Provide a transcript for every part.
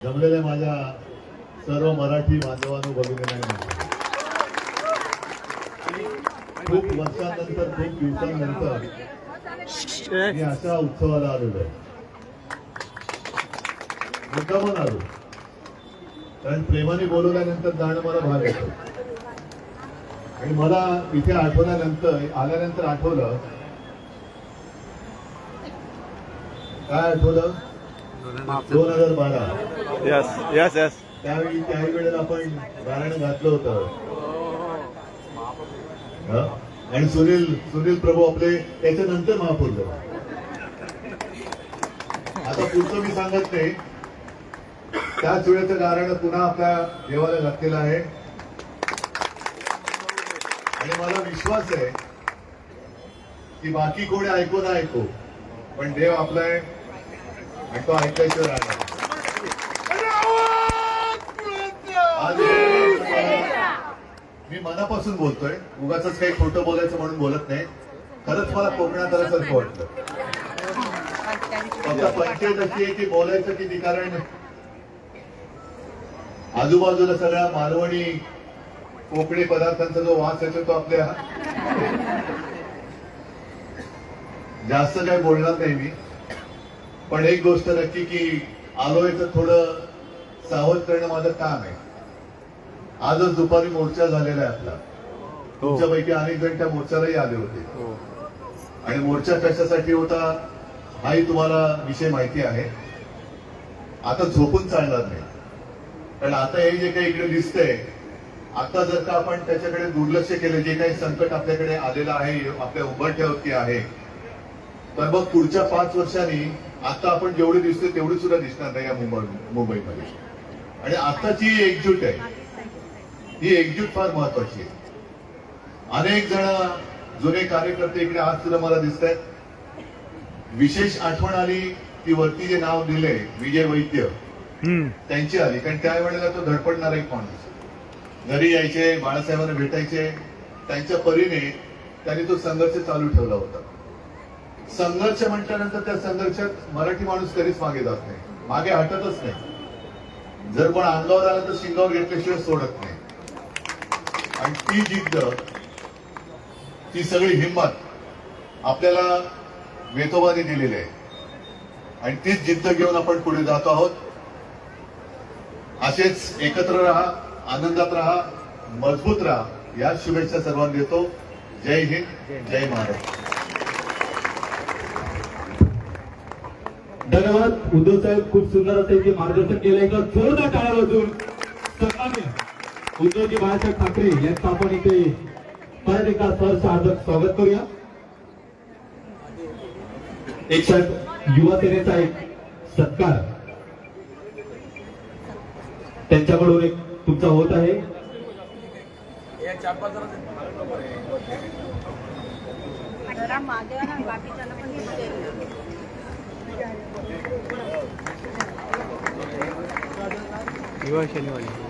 जमलेल्या माझ्या सर्व मराठी बांधवांनो भगिनींना खूप वर्षानंतर खूप दिवसांनंतर मी अशा उत्सवाला आलेलो आहे. मुद्दामून आलो. कारण प्रेमाने बोलवल्यानंतर जाणं मला भाग येतो. आणि मला इथे आठवल्यानंतर आल्यानंतर आठवलं. काय आठवलं? दोन हजार बारा. यस यस यस त्यावेळी त्याही वेळेला आपण गाणं घातलं होतं. आणि सुनील सुनील प्रभू आपले त्याच्यानंतर महापौर झाले. आता पुढचं मी सांगत नाही. त्याच वेळेचं गाणं पुन्हा आपल्या देवाला घातलेलं आहे. आणि मला विश्वास आहे की बाकी कोणी ऐकू ना ऐकू पण देव आपला आहे आणि तो ऐकायचं राहणार आज मी मनापासून बोलतोय. उगाच काही खोटं बोलायचं म्हणून बोलत नाही. खरंच मला कोकणात वाटतं फक्त पंचायत अशी आहे की बोलायचं किती कारण आजूबाजूला सगळ्या मालवणी कोकणी पदार्थांचा जो वास येतो तो आपल्या. जास्त काही बोलणार नाही मी. पण एक गोष्ट नक्की की आलोय तर थोडं सावध करणं माझं काम आहे. आजच दुपारी मोर्चा झालेला आहे आपला. तुमच्यापैकी अनेक जण त्या मोर्चालाही आले होते. हो. आणि मोर्चा कशासाठी होता हाही तुम्हाला विषय माहिती आहे. आता झोपून चालणार नाही. कारण आता हे जे काही इकडे दिसतंय आता जर का आपण त्याच्याकडे दुर्लक्ष केलं जे काही संकट आपल्याकडे आलेलं आहे आपल्या उंबरठ्यावरती आहे तर मग पुढच्या पाच वर्षांनी आता आपण जेवढे दिसतोय तेवढी सुद्धा दिसणार नाही या मुंबई मुंबईमध्ये. आणि आताची ही एकजूट आहे. ही एकजूट फार महत्वाची आहे. अनेक जण जुने कार्यकर्ते इकडे आज सुद्धा मला दिसत आहेत विशेष आठवण आली ती वरती जे नाव दिले विजय वैद्य हम्म. त्यांची आली. कारण त्यावेळेला तो धडपडणारा एक माणूस घरी यायचे बाळासाहेबांना भेटायचे. त्यांच्या परीने त्यांनी तो संघर्ष चालू ठेवला होता. संघर्ष म्हटल्यानंतर त्या संघर्षात मराठी माणूस कधीच मागे जात नाही. मागे हटतच नाही. जर कोण अंगावर आला तर शिंगावर घेतल्याशिवाय सोडत नाही. आणि ती जिद्द ती सगळी हिंमत आपल्याला वेतोबाने दिलेली आहे. आणि तीच जिद्द घेऊन आपण पुढे जातो आहोत. असेच एकत्र राहा आनंदात राहा मजबूत राहा. या शुभेच्छा सर्वांना देतो. जय हिंद जय महाराष्ट्र. धन्यवाद. उद्धव साहेब खूप सुंदर असं इथे मार्गदर्शन केलं एकदा जोरदार टाळ्या वाजून उद्धवजी बाळासाहेब ठाकरे यांचं आपण इथे परत एकदा सहर्ष हार्दिक स्वागत करूया. एक साहेब युवा सेनेचा एक सत्कार. त्यांच्याकडून एक तुमचा होत आहे. किंवा शनिवारी.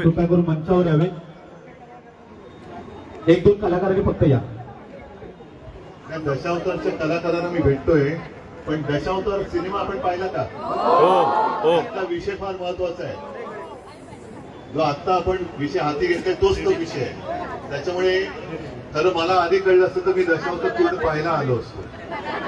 कृपया करून मंचावर यावे. एक दोन कलाकार फक्त या. दशावतारच्या कलाकारांना मी भेटतोय पण दशावतार सिनेमा आपण पाहिला का? हो हो. त्याचा विषय फार महत्त्वाचा आहे. जो आता आपण विषय हाती घेतलाय तोच तो विषय आहे. त्याच्यामुळे खरं मला आधी कळलं असतं तर मी दशावतार पूर्ण पाहायला आलो असतो.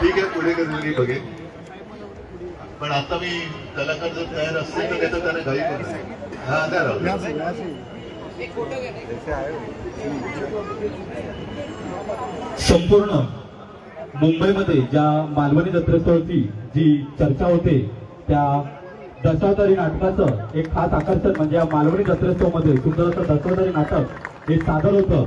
ठीक आहे पुढे कधी मी बघेन. पण आता मी कलाकार जर तयार असते तर त्याचं त्यांना घरी हा द्या. संपूर्ण मुंबईमध्ये ज्या मालवणी जत्रेस्थळची जी चर्चा होते त्या दशावतारी नाटकाचं एक खास आकर्षण म्हणजे या मालवणी जत्रोत्सवमध्ये मध्ये सुंदर असं दशावतारी नाटक हे सादर होतं.